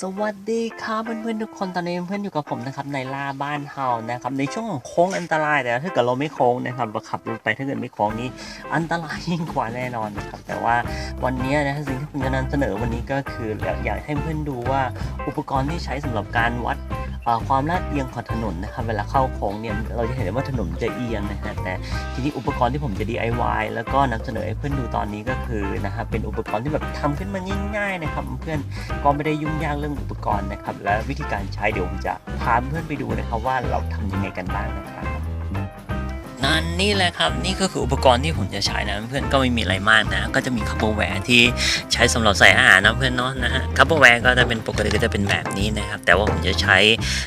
สวัสดีครับเพื่อนๆทุกคนตอนนี้เพื่อนอยู่กับผมนะครับในล่าบ้านเฮานะครับในช่วงของโค้งอันตรายแต่ถ้าเกิดเราไม่โค้งนะครับเราขับรถไปถ้าเกิดไม่โค้งนี้อันตรายยิ่งกว่าแน่นอนนะครับแต่ว่าวันนี้นะสิ่งที่ผมจะนำเสนอวันนี้ก็คืออยากอยากให้เพื่อนดูว่าอุปกรณ์ที่ใช้สำหรับการวัด ความลาดเอียงของถนนนะครับเวลาเข้าโค้งเนี่ยเราจะเห็นได้ว่าถนนจะเอียงนะฮะแต่ทีนี้อุปกรณ์ที่ผมจะ DIY แล้วก็นำเสนอให้เพื่อนดูตอนนี้ก็คือนะครับเป็นอุปกรณ์ที่แบบทำขึ้นมาง่ายๆนะครับเพื่อนก็ไม่ได้ยุ่งยากเรื่องอุปกรณ์นะครับและวิธีการใช้เดี๋ยวผมจะพาเพื่อนไปดูนะครับว่าเราทำยังไงกันบ้างนะครับ นั่นนี่แหละครับนี่ก็คืออุปกรณ์ที่ผมจะใช้นะเพื่อนก็ไม่มีอะไรมากนะ ก็จะมีคัพเปอร์แวร์ที่ใช้สำหรับใส่อาหารนะเพื่อนเนาะนะฮะคัพเปอร์แวร์ก็จะเป็นปกติก็จะเป็นแบบนี้นะครับ แต่ว่าผมจะใช้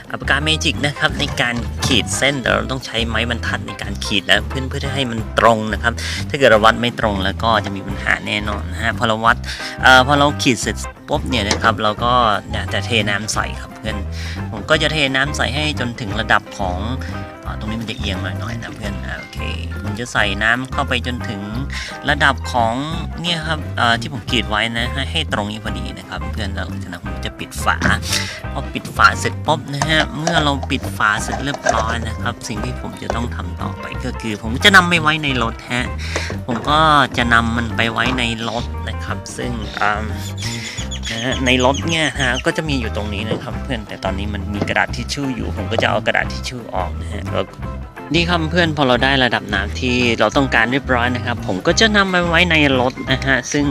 ปากกาเมจิกนะครับในการขีดเส้นแต่เราต้องใช้ไม้บรรทัดในการขีดนะเพื่อนเพื่อให้มันตรงนะครับ ถ้าเกิดเราวัดไม่ตรงแล้วก็จะมีปัญหาแน่นอนนะฮะพอเราวัดเอ่อพอเราขีดเสร็จ ปุ๊บเนี่ยนะครับเราก็เนี่ยจะเทน้ำใส่ครับเพื่อนผมก็จะเทน้ำใส่ให้จนถึงระดับของอตรงนี้มันจะเอียงหน่อยๆนะเพื่อนอโอเคผมจะใส่น้ำเข้าไปจนถึงระดับของเนี่ยครับที่ผมขีดไว้นะให้ให้ตรงนี้พอดีนะครับเพื่อนแล้วจากนั้นผมจะปิดฝาพอปิดฝาเสร็จปุ๊บนะฮะเมื่อเราปิดฝาเสร็จเรียบร้อยนะครับ สิ่งที่ผมจะต้องทำต่อไปก็คือ ผมจะนำไปไว้ในรถฮะผมก็จะนำมันไปไว้ในรถนะครับ ซึ่งนะฮะในรถเนี่ยฮะก็จะมีอยู่ตรงนี้นะครับเพื่อนแต่ตอนนี้มันมีกระดาษทิชชู่อยู่ ผมก็จะเอากระดาษทิชชู่ออกนะฮะแล้ว นี่ครับเพื่อนพอเราได้ระดับน้ำที่เราต้องการเรียบร้อยนะครับ ผมก็จะนำไปไว้ในรถนะฮะซึ่ง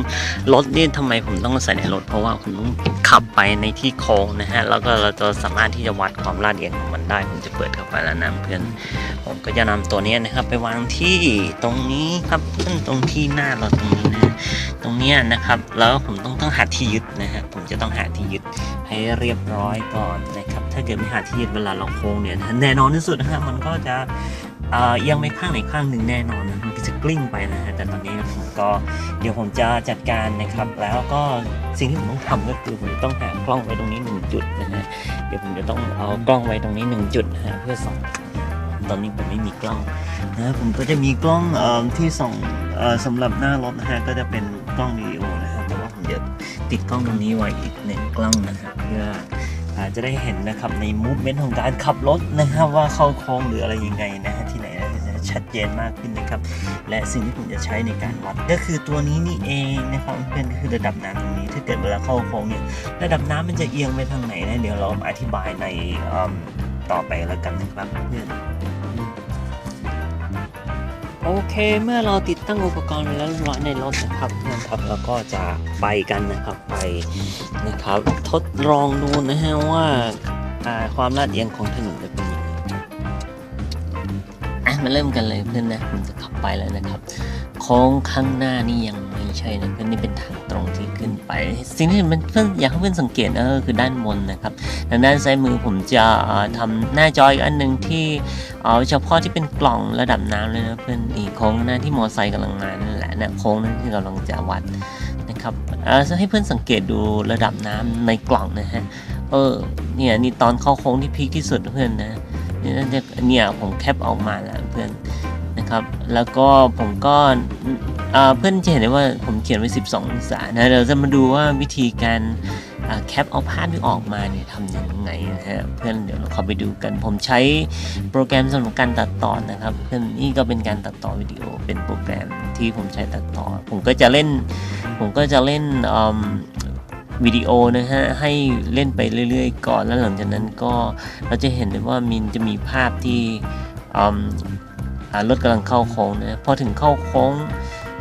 รถนี่ทำไมผมต้องใส่ในรถ เพราะว่าผมต้องขับไปในที่โค้งนะฮะแล้วก็เราจะสามารถที่จะวัดความลาดเอียงของมันได้ ผมจะเปิดเข้าไปแล้วนะเพื่อน ผมก็จะนำตัวนี้นะครับ ไปวางที่ตรงนี้ครับขึ้นตรงที่หน้าเราตรงนี้นะตรงนี้นะครับแล้วผมต้องต้องหาที่ยึดนะฮะผมจะต้องหาที่ยึดให้เรียบร้อยก่อนนะครับ ถ้าเกิดไม่หาที่ยึดเวลาเราโค้งเนี่ยแน่นอนที่สุดนะฮะมันก็จะเอียงไปข้างไหนข้างหนึ่งแน่นอนนะมันก็จะกลิ้งไปนะฮะแต่ตอนนี้ผมก็เดี๋ยวผมจะจัดการนะครับ แล้วก็สิ่งที่ผมต้องทำก็คือผมต้องหากล้องไว้ตรงนี้หนึ่งจุดนะฮะเดี๋ยวผมจะต้องเอากล้องไว้ตรงนี้หนึ่งจุดนะฮะเพื่อส่องตอนนี้ผมไม่มีกล้องนะผมก็จะมีกล้องอที่ส่องอ่อสำหรับหน้ารถนะฮะก็จะเป็นกล้องวิดีโอนะครับแต่ว่าผมจะติดกล้องตรงนี้ไว้อีกหนึ่งกล้องนะครับเพื่อาจะได้เห็นนะครับในมูฟเมนต์ของการขับรถนะครับว่าเข้าโค้งหรืออะไรยังไงนะฮะที่ไหนนะจะชัดเจนมากขึ้นนะครับ และสิ่งที่ผมจะใช้ในการวัดก็คือตัวนี้นี่เองนะครับเพื่อนก็คือระดับน้ำตรงนี้ถ้าเกิดเวลาเข้าโค้งเนี่ยระดับน้ำมันจะเอียงไปทางไหนนะเดี๋ยวเราอธิบายในต่อไปแล้วกันนะครับเพื่อน โอเคเมื่อเราติดตั้งอุปกรณ์ไว้แล้วเรียบร้อยในรถนะครับนะครับ แล้วก็จะไปกันนะครับไปนะครับ ทดลองดูนะฮะว่าความลาดเอียงของถนนจะเป็น มาเริ่มกันเลยเพื่อนนะผมจะขับไปแล้วนะครับโค้งข้างหน้านี่ยังไม่ใช่นะเพื่อนนี่เป็นทางตรงที่ขึ้นไปสิ่งที่มันเพื่อนอยากให้เพื่อนสังเกตนะก็คือด้านบนนะครับทางด้านซ้ายมือผมจะอ่าทำหน้าจออีกอันหนึ่งที่เอาเฉพาะที่เป็นกล่องระดับน้ำเลยนะเพื่อนอีกโค้งหน้าที่มอไซค์กำลังมานั่นแหละนะโค้งนั้นที่เรากำลังจะวัดนะครับให้เพื่อนสังเกตดูระดับน้ำในกล่องนะฮะเออเนี่ยนี่ตอนเข้าโค้งที่พีคที่สุดเพื่อนนะ เนี่ยน่าจะเนี่ยผมแคปออกมาแล้วเพื่อนนะครับแล้วก็ผมก็เพื่อนจะเห็นได้ว่าผมเขียนไว้ 12 องศานะเดี๋ยวจะมาดูว่าวิธีการแคปเอาภาพที่ออกมาเนี่ยทำยังไงนะฮะเพื่อนเดี๋ยวเราเข้าไปดูกัน ผมใช้โปรแกรมสำหรับการตัดต่อนะครับ เพื่อนนี่ก็เป็นการตัดต่อวิดีโอเป็นโปรแกรมที่ผมใช้ตัดต่อ ผมก็จะเล่น ผมก็จะเล่นอ วิดีโอนะฮะให้เล่นไปเรื่อยๆ ก่อนแล้วหลังจากนั้นก็เราจะเห็นได้ว่ามินจะมีภาพที่รถกำลังเข้าโค้งนะพอถึงเข้าโค้ง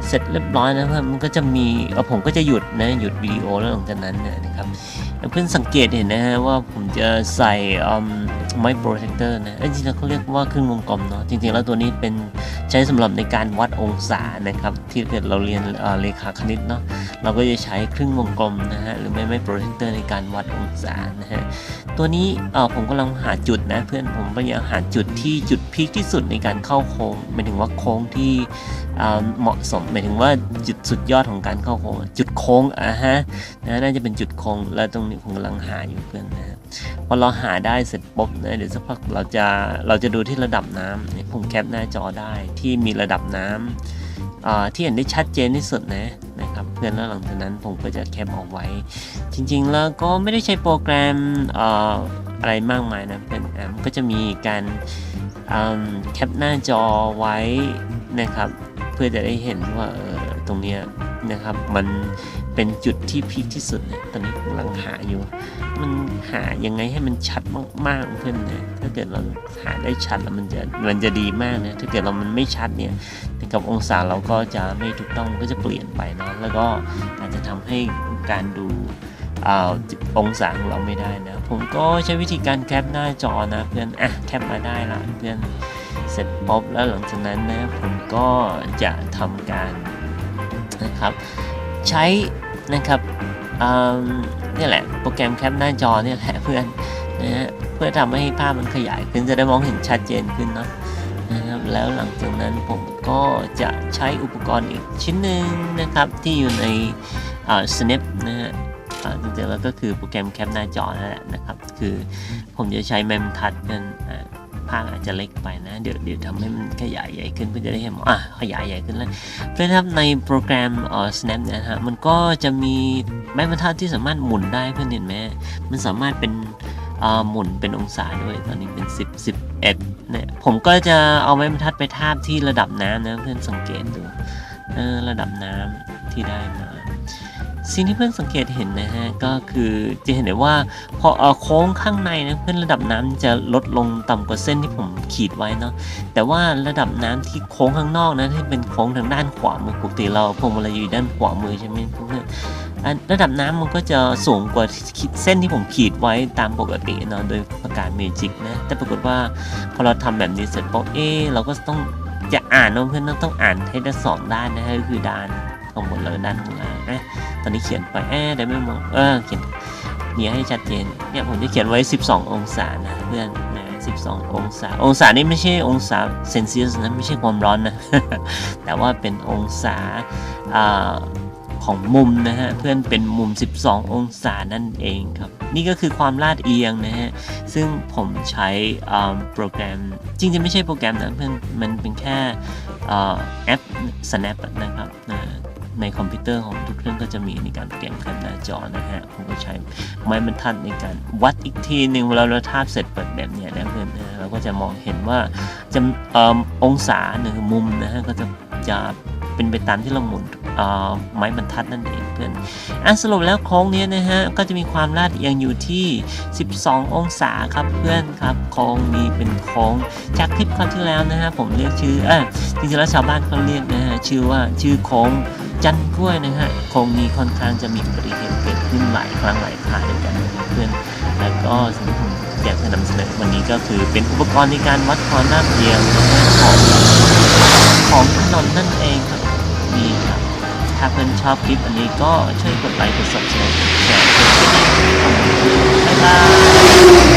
เสร็จเรียบร้อยนะเพื่อนมันก็จะมีเอผมก็จะหยุดนะหยุดวิดีโอแล้วหลังจากนั้นนะครับเพื่อนสังเกตเห็นนะฮะว่าผมจะใส่ ไมโปรเจคเตอร์นะเอ้จริงๆเขาเรียกว่าเครื่องวงกลมเนาะจริงๆแล้วตัวนี้เป็นใช้สำหรับในการวัดองศานะครับ ที่เกิดเราเรียนเเลขาคณิตเนาะเราก็จะใช้เครื่องวงกลมนะฮะหรือไม่ไม่โปรเจคเตอร์ในการวัดองศานะฮะตัวนี้ผมกำลังหาจุดนะเพื่อนผมพยายามหาจุดที่จุดพีคที่สุดในการเข้าโค้งหมายถึงว่าโค้งที่เหมาะสมหมายถึงว่าจุดสุดยอดของการเข้าโค้งจุดโค้งอะฮะนะน่าจะเป็นจุดโค้งแล้วตรงนี้ผมกำลังหาอยู่เพื่อนนะฮะพอเราหาได้เสร็จปุ๊บนะเดี๋ยวสักพักเราจะเราจะดูที่ระดับน้ำนี่ผมแคปหน้าจอได้ที่มีระดับน้ำที่เห็นได้ชัดเจนที่สุดนะนะครับเพื่อนแล้วหลังจากนั้นผมก็จะแคปเอาไว้ จริง ๆ แล้วก็ไม่ได้ใช้โปรแกรมออะไรมากมายนะเพื่อนอะมันก็จะมีการแคปหน้าจอไว้นะครับ เพื่อจะได้เห็นว่าเออ ตรงเนี้ยนะครับ มันเป็นจุดที่พีคที่สุดเนี่ยตอนนี้กำลังหาอยู่ มันหายังไงให้มันชัดมากๆเพื่อนนะถ้าเกิดเราหาได้ชัดแล้วมันจะมันจะดีมากนะถ้าเกิดเรามันไม่ชัดเนี่ยกับองศาเราก็จะไม่ถูกต้องก็จะเปลี่ยนไปเนาะแล้วก็อาจจะทำให้การดูอ่าองศาของเราไม่ได้นะ ผมก็ใช้วิธีการแคปหน้าจอนะเพื่อนอะแคปมาได้ละเพื่อนเสร็จปุ๊บแล้วหลังจากนั้นนะผมก็จะทำการ นะครับ ใช้นะครับนี่แหละโปรแกรมแคปหน้าจอเนี่ยแหละเพื่อนนะฮะเพื่อทำให้ภาพมันขยายขึ้นจะได้มองเห็นชัดเจนขึ้นเนาะนะครับแล้วหลังจากนั้นผมก็จะใช้อุปกรณ์อีกชิ้นหนึ่งนะครับที่อยู่ในอ่า Snap นะฮะอ่าจริงๆแล้วก็คือโปรแกรมแคปหน้าจอนั่นแหละนะครับ คือผมจะใช้แมมทัดกันอ่า ภาพอาจจะเล็กไปนะ เดี๋ยวเดี๋ยวทำให้มันขยายใหญ่ขึ้นเพื่อจะได้เห็นอะขยายใหญ่ขึ้นแล้วเพื่อนครับในโปรแกรมเอ่อ Snap เนี่ยนะฮะมันก็จะมีไม้บรรทัดที่สามารถหมุนได้เพื่อนเห็นไหมมันสามารถเป็นหมุนเป็นองศาด้วยตอนนี้เป็น 10 11เนี่ยผมก็จะเอาไม้บรรทัดไปทาบที่ระดับน้ำนะเพื่อนสังเกตดูเออระดับน้ำที่ได้มา สิ่งที่เพื่อนสังเกตเห็นนะฮะก็คือจะเห็นได้ว่าพอโค้งข้างในนะเพื่อนระดับน้ำจะลดลงต่ำกว่าเส้นที่ผมขีดไว้เนาะแต่ว่าระดับน้ำที่โค้งข้างนอกนะที่เป็นโค้งทางด้านขวามือปกติเราพวงมาลัยอยู่ด้านขวามือใช่ไหมเพื่อนระดับน้ำมันก็จะสูงกว่าเส้นที่ผมขีดไว้ตามปกติเนาะโดยประกาศเมจิกนะแต่ปรากฏว่าพอเราทำแบบนี้เสร็จปุ๊บเอ๊เราก็ต้องจะอ่านนะเพื่อนต้องอ่านให้ได้สองด้านนะฮะก็คือด้านข้างบนแล้วด้านข้างล่างนะ ตอนนี้เขียนไปเอ๊ะได้ไม่มองเออเขียนเนี่ยให้ชัดเจนเนี่ยผมจะเขียนไว้ 12 องศานะเพื่อนนะ12 องศา องศานี่ไม่ใช่องศาเซนเซียสนะไม่ใช่ความร้อนนะ แต่ว่าเป็นองศาอาของมุมนะฮะเพื่อนเป็นมุม 12 องศานั่นเองครับ นี่ก็คือความลาดเอียงนะฮะซึ่งผมใช้โปรแกรมจริงๆไม่ใช่โปรแกรมนะเพื่อนมันเป็นแค่อแอป Snap นะครับนะ ในคอมพิวเตอร์ของทุกเครื่องก็จะมีในการเปลี่ยนแคปหน้าจอนะฮะผมก็ใช้ไม้บรรทัดในการวัดอีกทีหนึ่งเวลาเราทาบเสร็จเปิดแบบเนี้ยนะเพื่อนเราก็จะมองเห็นว่าจะอองศาหนึ่งมุมนะฮะก็จะจะเป็นไปตามที่เราหมุนไม้บรรทัดนั่นเองเพื่อนอะสรุปแล้วโค้งนี้นะฮะก็จะมีความลาดเอียงอยู่ที่ 12 องศาครับเพื่อนครับโค้งนี้เป็นโค้งจากคลิปคราวที่แล้วนะฮะผมเรียกชื่อเออจริงๆแล้วชาวบ้านเขาเรียกนะฮะชื่อว่าชื่อโค้ง จันท์กล้วยนะฮะโค้งนี้ค่อนข้างจะมีอุบัติเหตุเกิดขึ้นหลายครั้งหลายคราด้วยกันเพื่อนแล้วก็สิ่งที่ผมอยากจะนำเสนอวันนี้ก็คือเป็นอุปกรณ์ในการวัดความลาเอียงของของถนนนั่นเองครับนี่ครับถ้าเพื่อนชอบคลิปอันนี้ก็ช่วยกดไลค์กด subscribe แชร์กดกระดิ่งบ๊ายบาย